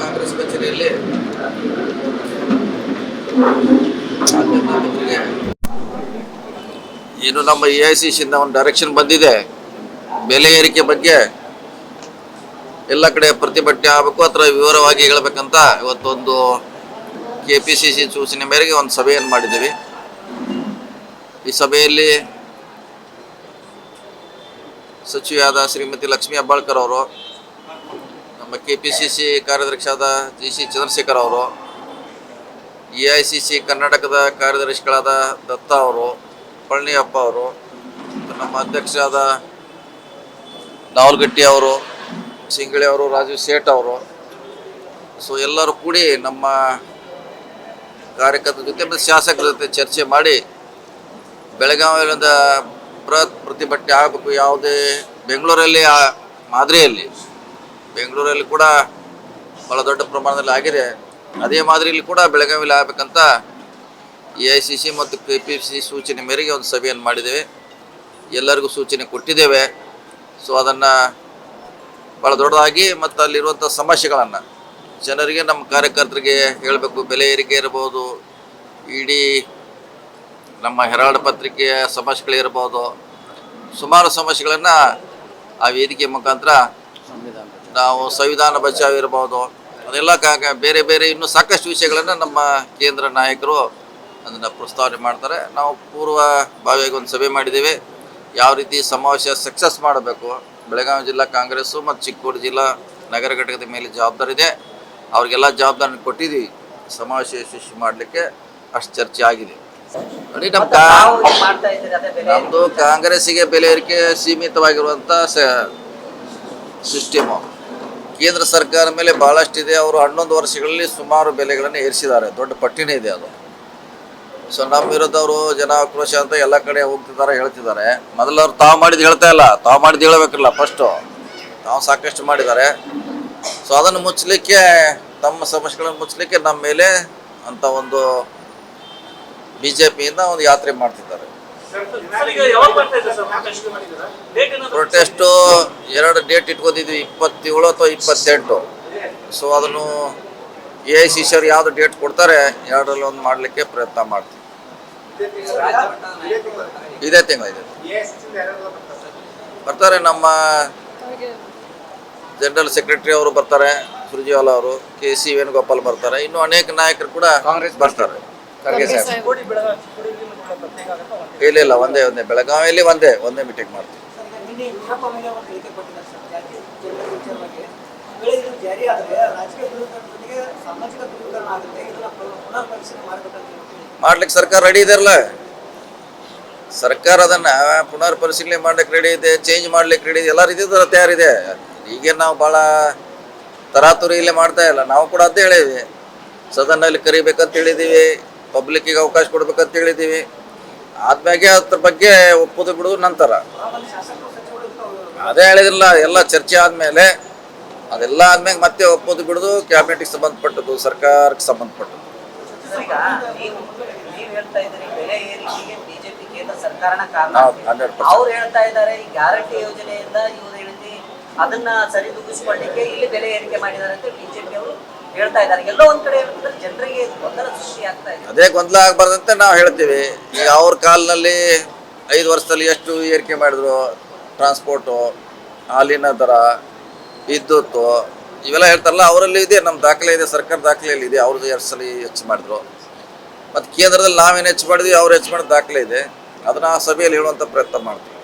ಕಾಂಗ್ರೆಸ್ ಕಚೇರಿಯಲ್ಲಿ ಇನ್ನು ನಮ್ಮ ಎ ಐ ಸಿ ಒಂದು ಡೈರೆಕ್ಷನ್ ಬಂದಿದೆ. ಬೆಲೆ ಏರಿಕೆ ಬಗ್ಗೆ ಎಲ್ಲ ಕಡೆ ಪ್ರತಿಭಟನೆ ಆಗಬೇಕು ಅಥವಾ ವಿವರವಾಗಿ ಹೇಳಬೇಕಂತ ಇವತ್ತೊಂದು ಕೆ ಪಿ ಸಿ ಸಿ ಸೂಚನೆ ಮೇರೆಗೆ ಒಂದು ಸಭೆಯನ್ನು ಮಾಡಿದ್ದೀವಿ. ಈ ಸಭೆಯಲ್ಲಿ ಸಚಿವೆಯಾದ ಶ್ರೀಮತಿ ಲಕ್ಷ್ಮೀ ಅಬ್ಬಾಳ್ಕರ್ ಅವರು ನಮ್ಮ ಕೆ ಪಿ ಸಿ ಸಿ ಕಾರ್ಯದರ್ಶಿಯಾದ ಜಿ ಸಿ ಚಂದ್ರಶೇಖರ್ ಅವರು ಎ ಐ ಸಿ ಸಿ ಕರ್ನಾಟಕದ ಕಾರ್ಯದರ್ಶಿಗಳಾದ ದತ್ತ ಅವರು, ಪಳನಿಯಪ್ಪ ಅವರು, ನಮ್ಮ ಅಧ್ಯಕ್ಷರಾದ ನಾವಲ್ಗಟ್ಟಿ ಅವರು, ಸಿಂಗಳಿ ಅವರು, ರಾಜೀವ್ ಸೇಠ್ ಅವರು. ಸೊ ಎಲ್ಲರೂ ಕೂಡಿ ನಮ್ಮ ಕಾರ್ಯಕರ್ತರ ಜೊತೆ ಮತ್ತು ಶಾಸಕರ ಜೊತೆ ಚರ್ಚೆ ಮಾಡಿ ಬೆಳಗಾವಿಯಿಂದ ಬೃಹತ್ ಪ್ರತಿಭಟನೆ ಆಗಬೇಕು ಯಾವುದೇ ಬೆಂಗಳೂರಲ್ಲಿ ಆ ಮಾದರಿಯಲ್ಲಿ. ಬೆಂಗಳೂರಲ್ಲಿ ಕೂಡ ಭಾಳ ದೊಡ್ಡ ಪ್ರಮಾಣದಲ್ಲಿ ಆಗಿದೆ. ಅದೇ ಮಾದರಿಯಲ್ಲಿ ಕೂಡ ಬೆಳಗಾವಿಯಲ್ಲಿ ಆಗಬೇಕಂತ ಎ ಐ ಸಿ ಸಿ ಮತ್ತು ಕೆ ಪಿ ಸಿ ಸೂಚನೆ ಮೇರೆಗೆ ಒಂದು ಸಭೆಯನ್ನು ಮಾಡಿದ್ದೇವೆ. ಎಲ್ಲರಿಗೂ ಸೂಚನೆ ಕೊಟ್ಟಿದ್ದೇವೆ. ಸೊ ಅದನ್ನು ಭಾಳ ದೊಡ್ಡದಾಗಿ ಮತ್ತು ಅಲ್ಲಿರುವಂಥ ಸಮಸ್ಯೆಗಳನ್ನು ಜನರಿಗೆ, ನಮ್ಮ ಕಾರ್ಯಕರ್ತರಿಗೆ ಹೇಳಬೇಕು. ಬೆಲೆ ಏರಿಕೆ ಇರ್ಬೋದು, ಇಡೀ ನಮ್ಮ ಹೆರಾಲ್ಡ್ ಪತ್ರಿಕೆಯ ಸಮಸ್ಯೆಗಳಿರ್ಬೋದು ಸುಮಾರು ಸಮಸ್ಯೆಗಳನ್ನು ಆ ವೇದಿಕೆ ಮುಖಾಂತರ ನಾವು ಸಂವಿಧಾನ ಬಚಾವ್ ಇರ್ಬೋದು ಅದೆಲ್ಲ ಬೇರೆ ಬೇರೆ ಇನ್ನೂ ಸಾಕಷ್ಟು ವಿಷಯಗಳನ್ನು ನಮ್ಮ ಕೇಂದ್ರ ನಾಯಕರು ಅದನ್ನು ಪ್ರಸ್ತಾವನೆ ಮಾಡ್ತಾರೆ. ನಾವು ಪೂರ್ವ ಭಾವಿಯಾಗಿ ಒಂದು ಸಭೆ ಮಾಡಿದ್ದೇವೆ. ಯಾವ ರೀತಿ ಸಮಾವೇಶ ಸಕ್ಸಸ್ ಮಾಡಬೇಕು ಬೆಳಗಾವಿ ಜಿಲ್ಲಾ ಕಾಂಗ್ರೆಸ್ಸು ಮತ್ತು ಚಿಕ್ಕೋಡಿ ಜಿಲ್ಲಾ ನಗರ ಘಟಕದ ಮೇಲೆ ಜವಾಬ್ದಾರಿ ಇದೆ. ಅವ್ರಿಗೆಲ್ಲ ಜವಾಬ್ದಾರಿ ಕೊಟ್ಟಿದ್ದೀವಿ. ಸಮಾವೇಶ ಯಶಸ್ವಿ ಮಾಡಲಿಕ್ಕೆ ಅಷ್ಟು ಚರ್ಚೆ ಆಗಿದೆ. ನೋಡಿ ನಮ್ಮ ನಮ್ಮದು ಕಾಂಗ್ರೆಸ್ಸಿಗೆ ಬೆಲೆ ಏರಿಕೆ ಸೀಮಿತವಾಗಿರುವಂಥ ಸ ಸಿಸ್ಟಮು ಕೇಂದ್ರ ಸರ್ಕಾರ ಮೇಲೆ ಭಾಳಷ್ಟಿದೆ ಅವರು ಹನ್ನೊಂದು ವರ್ಷಗಳಲ್ಲಿ ಸುಮಾರು ಬೆಲೆಗಳನ್ನು ಏರಿಸಿದ್ದಾರೆ. ದೊಡ್ಡ ಪಟ್ಟಿನೇ ಇದೆ ಅದು. ಸೊ ನಮ್ಮ ವಿರುದ್ಧ ಅವರು ಜನ ಆಕ್ರೋಶ ಅಂತ ಎಲ್ಲ ಕಡೆ ಹೋಗ್ತಿದ್ದಾರೆ, ಹೇಳ್ತಿದ್ದಾರೆ. ಮೊದಲು ಅವ್ರು ತಾವು ಮಾಡಿದ್ದು ಹೇಳ್ತಾ ಇಲ್ಲ. ತಾವು ಮಾಡಿದ್ದು ಹೇಳಬೇಕಲ್ಲ ಫಸ್ಟು ತಾವು ಸಾಕಷ್ಟು ಮಾಡಿದ್ದಾರೆ. ಸೊ ಅದನ್ನು ಮುಚ್ಚಲಿಕ್ಕೆ, ತಮ್ಮ ಸಮಸ್ಯೆಗಳನ್ನು ಮುಚ್ಚಲಿಕ್ಕೆ ನಮ್ಮ ಮೇಲೆ ಅಂತ ಒಂದು ಬಿ ಜೆ ಪಿಯಿಂದ ಒಂದು ಯಾತ್ರೆ ಮಾಡ್ತಿದ್ದಾರೆ. ಪ್ರೊಟೆಸ್ಟು ಎರಡು ಡೇಟ್ ಇಟ್ಕೋತಿದ್ವಿ ಇಪ್ಪತ್ತೇಳು ಅಥವಾ ಇಪ್ಪತ್ತೆಂಟು. ಸೊ ಅದನ್ನು ಎ ಐ ಸಿ ಸರ್ ಯಾವುದು ಡೇಟ್ ಕೊಡ್ತಾರೆ ಎರಡರಲ್ಲಿ ಒಂದು ಮಾಡಲಿಕ್ಕೆ ಪ್ರಯತ್ನ ಮಾಡ್ತೀವಿ. ಇದೇ ತಿಂಗಳಿದೆ ಬರ್ತಾರೆ ನಮ್ಮ ಜನರಲ್ ಸೆಕ್ರೆಟರಿ ಅವರು ಬರ್ತಾರೆ ಸುರ್ಜಿವಾಲ ಅವರು ಕೆ ಸಿ ವೇಣುಗೋಪಾಲ್ ಬರ್ತಾರೆ ಇನ್ನು ಅನೇಕ ನಾಯಕರು ಕೂಡ ಕಾಂಗ್ರೆಸ್ ಬರ್ತಾರೆ. ಖರ್ಗೆ ಸಾಹೇಬ್ ಇಲ್ಲ ಇಲ್ಲ ಒಂದೇ ಒಂದೇ. ಬೆಳಗಾವಿಯಲ್ಲಿ ಒಂದೇ ಒಂದೇ ಮೀಟಿಂಗ್ ಮಾಡ್ತೀವಿ. ಮಾಡ್ಲಿಕ್ಕೆ ಸರ್ಕಾರ ರೆಡಿ ಇದೆಯಲ್ಲ ಸರ್ಕಾರ ಅದನ್ನ ಪುನರ್ ಪರಿಶೀಲನೆ ಮಾಡ್ಲಿಕ್ಕೆ ರೆಡಿ ಇದೆ ಚೇಂಜ್ ಮಾಡ್ಲಿಕ್ಕೆ ರೆಡಿ ಇದೆ. ಎಲ್ಲ ರೀತಿ ತಯಾರಿದೆ. ಈಗ ನಾವು ಭಾಳ ತರಾತುರಿಯಲ್ಲೇ ಮಾಡ್ತಾ ಇಲ್ಲ. ನಾವು ಕೂಡ ಅದೇ ಹೇಳಿದ್ವಿ. ಸದನಲ್ಲಿ ಕರಿಬೇಕಂತ ಹೇಳಿದ್ದೀವಿ ಪಬ್ಲಿಕ್ಕಿಗೆ ಅವಕಾಶ ಕೊಡ್ಬೇಕಂತ ಹೇಳಿದ್ದೀವಿ ಆದ್ಮ್ಯಾಗೆ ಅದ್ರ ಬಗ್ಗೆ ಒಪ್ಪುದು ಬಿಡುದು ನಂತರ. ಅದೇ ಹೇಳಿದ್ರಲ್ಲ ಎಲ್ಲ ಚರ್ಚೆ ಆದ್ಮೇಲೆ ಅದೆಲ್ಲ ಆದ್ಮೇಲೆ ಮತ್ತೆ ಒಪ್ಪೋದು ಬಿಡುದು ಕ್ಯಾಬಿನೆಟ್ಗೆ ಸಂಬಂಧಪಟ್ಟದ್ದು ಸರ್ಕಾರಕ್ಕೆ ಸಂಬಂಧಪಟ್ಟದ್ದು. ಅವ್ರು ಹೇಳ್ತಾ ಇದ್ದಾರೆ ಈ ಗ್ಯಾರಂಟಿ ಯೋಜನೆಯಿಂದ ಇವರು ಅದನ್ನ ಸರಿದೂಗಿಸ್ಕೊಳ್ಳಿಕ್ಕೆ ಇಲ್ಲಿ ಬೆಲೆ ಏರಿಕೆ ಮಾಡಿದ್ದಾರೆ ಅಂತ ಬಿಜೆಪಿ ಅವರು ಹೇಳ್ತಾ ಇದ್ದಾರೆ. ಎಲ್ಲೋ ಒಂದ್ ಕಡೆ ಜನರಿಗೆ ಗೊಂದಲ ಸೃಷ್ಟಿ ಆಗ್ತಾ ಇದೆ. ಅದೇ ಗೊಂದಲ ಆಗಬಾರ್ದಂತ ನಾವು ಹೇಳ್ತೀವಿ. ಈಗ ಅವ್ರ ಕಾಲದಲ್ಲಿ ಐದು ವರ್ಷದಲ್ಲಿ ಎಷ್ಟು ಏರಿಕೆ ಮಾಡಿದ್ರು? ಟ್ರಾನ್ಸ್ಪೋರ್ಟು ಹಾಲಿನ ದರ ವಿದ್ಯುತ್ತು ಇವೆಲ್ಲ ಹೇಳ್ತಾರಲ್ಲ, ಅವರಲ್ಲಿ ಇದೆ. ನಮ್ಮ ದಾಖಲೆ ಇದೆ, ಸರ್ಕಾರ ದಾಖಲೆಯಲ್ಲಿ ಇದೆ. ಅವ್ರದ್ದು ಎರಡು ಸಲ ಹೆಚ್ಚು ಮಾಡಿದ್ರು. ಮತ್ತು ಕೇಂದ್ರದಲ್ಲಿ ನಾವೇನು ಹೆಚ್ಚು ಮಾಡಿದ್ವಿ, ಅವ್ರು ಹೆಚ್ಚು ಮಾಡಿದ ದಾಖಲೆ ಇದೆ. ಅದನ್ನು ಆ ಸಭೆಯಲ್ಲಿ ಹೇಳುವಂಥ ಪ್ರಯತ್ನ ಮಾಡ್ತೀವಿ.